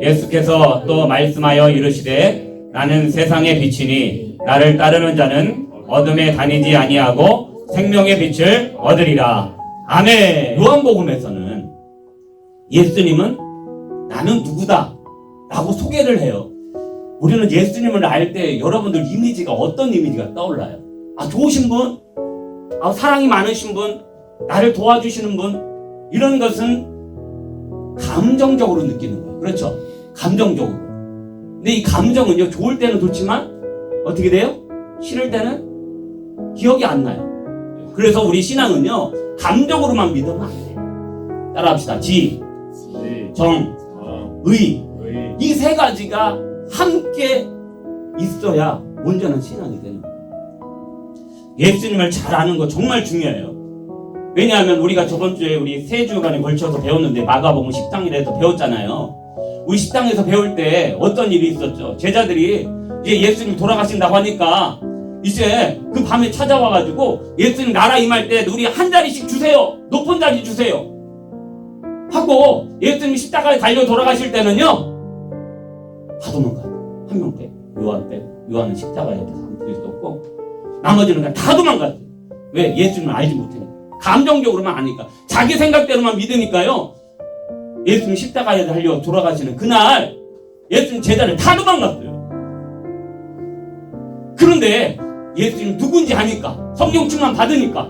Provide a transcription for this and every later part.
예수께서 또 말씀하여 이르시되 나는 세상의 빛이니 나를 따르는 자는 어둠에 다니지 아니하고 생명의 빛을 얻으리라. 아멘. 요한복음에서는 예수님은 나는 누구다 라고 소개를 해요. 우리는 예수님을 알 때 여러분들 이미지가 어떤 이미지가 떠올라요? 아, 좋으신 분? 아, 사랑이 많으신 분? 나를 도와주시는 분? 이런 것은 감정적으로 느끼는 거예요. 그렇죠? 감정적으로. 근데 이 감정은요, 좋을 때는 좋지만, 어떻게 돼요? 싫을 때는 기억이 안 나요. 그래서 우리 신앙은요, 감정으로만 믿으면 안 돼요. 따라합시다. 지, 정, 의. 이 세 가지가 함께 있어야 온전한 신앙이 되는 거예요. 예수님을 잘 아는 거 정말 중요해요. 왜냐하면 우리가 저번 주에 우리 세 주간에 걸쳐서 배웠는데 마가복음 10장이라서 배웠잖아요. 우리 10장에서 배울 때 어떤 일이 있었죠? 제자들이 이제 예수님 돌아가신다고 하니까 이제 그 밤에 찾아와가지고 예수님 나라 임할 때 우리 한 자리씩 주세요. 높은 자리 주세요. 하고 예수님 십자가에 달려 돌아가실 때는요. 다 도망가요. 한명 빼. 요한 빼. 요한은 십자가 옆에서 아무도 있었고 나머지는 그냥 다 도망가요. 왜? 예수님을 알지 못하니까. 감정적으로만 아니까. 자기 생각대로만 믿으니까요. 예수님 십자가에 달려 돌아가시는 그날 예수님 제자를 다 도망갔어요. 그런데 예수님 누군지 아니까 성령 충만 받으니까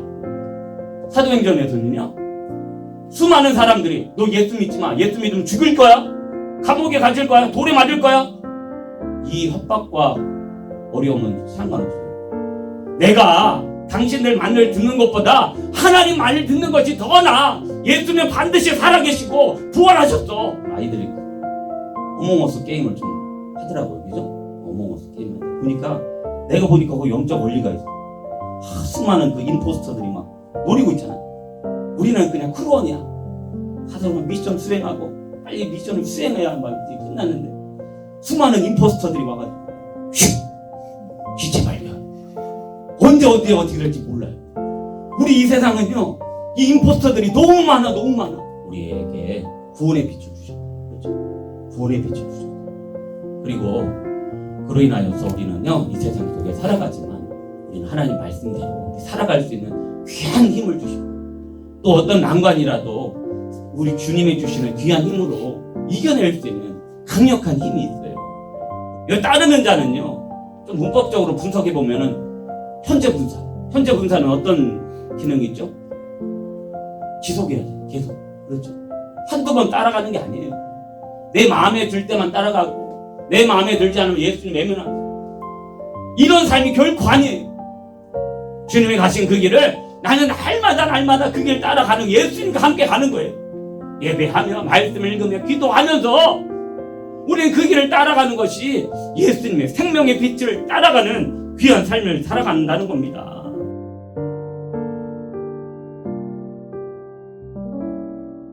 사도행전에서는요 수많은 사람들이 너 예수 믿지 마 예수 믿으면 죽일 거야 감옥에 갇힐 거야 돌에 맞을 거야 이 협박과 어려움은 상관없어요 내가 당신들 말을 듣는 것보다 하나님 말을 듣는 것이 더 나아 예수는 반드시 살아계시고 부활하셨어 아이들이 어몽어스 게임을 좀 하더라고요 그죠 어몽어스 게임을 보니까 내가 보니까 그 영적 원리가 있어. 하, 수많은 그 임포스터들이 막 노리고 있잖아. 우리는 그냥 크루원이야. 막 미션 수행하고 빨리 미션을 수행해야 막 이제 끝났는데 수많은 임포스터들이 와가지고 휙. 언제 어디에 어떻게 될지 몰라요. 우리 이 세상은요 이 임포스터들이 너무 많아 너무 많아. 우리에게 구원의 빛을 주셨. 그렇죠? 구원의 빛을 주셨. 그리고 그로 인하여서 우리는요 이 세상 속에 살아가지만 우리는 하나님 말씀대로 살아갈 수 있는 귀한 힘을 주시고 또 어떤 난관이라도 우리 주님이 주시는 귀한 힘으로 이겨낼 수 있는 강력한 힘이 있어요. 이 따르는 자는요 좀 문법적으로 분석해 보면은 현재 분사 현재 분사는 어떤 기능이 있죠? 지속해야죠 계속 그렇죠 한두 번 따라가는 게 아니에요 내 마음에 들 때만 따라가고 내 마음에 들지 않으면 예수님 외면하고 이런 삶이 결코 아니에요. 주님이 가신 그 길을 나는 날마다 날마다 그 길 따라가는 예수님과 함께 가는 거예요. 예배하며 말씀을 읽으며 기도하면서 우리는 그 길을 따라가는 것이 예수님의 생명의 빛을 따라가는 귀한 삶을 살아간다는 겁니다.